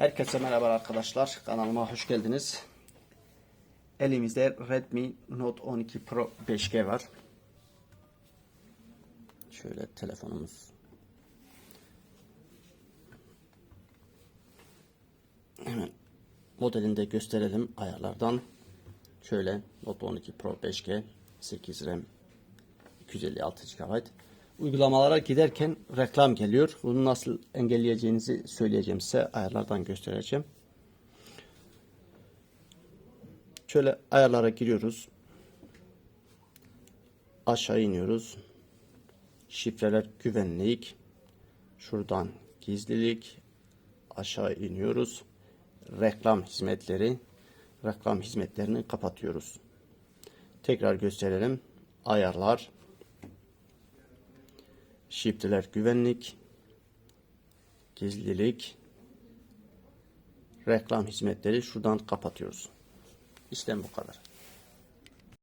Herkese merhaba arkadaşlar. Kanalıma hoş geldiniz. Elimizde Redmi Note 12 Pro 5G var. Şöyle telefonumuz. Hemen modelini de gösterelim ayarlardan. Şöyle Note 12 Pro 5G 8 RAM 256 GB. Uygulamalara giderken reklam geliyor. Bunu nasıl engelleyeceğinizi söyleyeceğim size. Ayarlardan göstereceğim. Şöyle ayarlara giriyoruz. Aşağı iniyoruz. Şifreler güvenlik. Şuradan gizlilik. Aşağı iniyoruz. Reklam hizmetleri. Reklam hizmetlerini kapatıyoruz. Tekrar gösterelim. Ayarlar. Şifreler güvenlik, gizlilik, reklam hizmetleri şuradan kapatıyoruz. İşlem bu kadar.